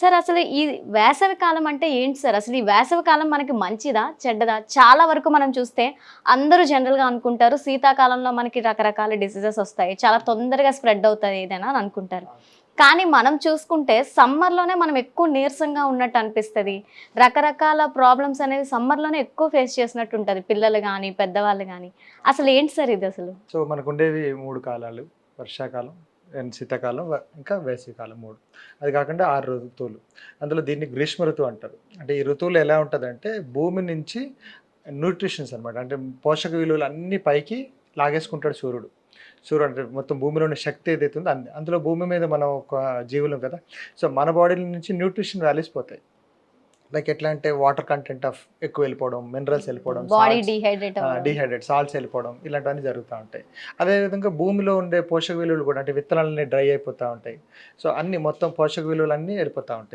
Sir అసలు ఈ వేసవి కాలం అంటే ఏంటి సార్? అసలు ఈ వేసవి కాలం మనకి మంచిదా చెడ్డదా? చాలా వరకు మనం చూస్తే అందరూ జనరల్గా అనుకుంటారు శీతాకాలంలో మనకి రకరకాల డిసీజెస్ వస్తాయి చాలా తొందరగా స్ప్రెడ్ అవుతుంది ఏదైనా అని అనుకుంటారు. కానీ మనం చూసుకుంటే సమ్మర్లోనే మనం ఎక్కువ నీరసంగా ఉన్నట్టు అనిపిస్తుంది. రకరకాల ప్రాబ్లమ్స్ అనేవి సమ్మర్లోనే ఎక్కువ ఫేస్ చేసినట్టు ఉంటుంది పిల్లలు కానీ పెద్దవాళ్ళు కానీ అసలు ఏంటి సార్ ఇది అసలు? సో మనకు ఉండేవి మూడు కాలాలు వర్షాకాలం అండ్ శీతాకాలం ఇంకా వేసవికాలం మూడు. అది కాకుండా ఆరు ఋతువులు. అందులో దీన్ని గ్రీష్మ ఋతువు అంటారు. అంటే ఈ ఋతువులు ఎలా ఉంటుందంటే భూమి నుంచి న్యూట్రిషన్స్ అనమాట అంటే పోషక విలువలు అన్ని పైకి లాగేసుకుంటాడు సూర్యుడు. సూర్యుడు అంటే మొత్తం భూమిలో ఉన్న శక్తి ఏదైతే ఉందో అందులో భూమి మీద మనం ఒక జీవులం కదా. సో మన బాడీ నుంచి న్యూట్రిషన్ వాల్యూస్ పోతాయి. లైక్ ఎట్లా అంటే వాటర్ కంటెంట్ ఆఫ్ ఎక్కువ వెళ్ళిపోవడం మినరల్స్ వెళ్ళిపోవడం బాడీ డిహైడ్రేట్ డిహైడ్రేట్ సాల్ట్స్ వెళ్ళిపోవడం ఇలాంటివన్నీ జరుగుతూ ఉంటాయి. అదేవిధంగా భూమిలో ఉండే పోషక విలువలు కూడా అంటే విత్తనాలన్నీ డ్రై అయిపోతూ ఉంటాయి. సో అన్ని మొత్తం పోషక విలువలు అన్నీ వెళ్ళిపోతూ ఉంటాయి.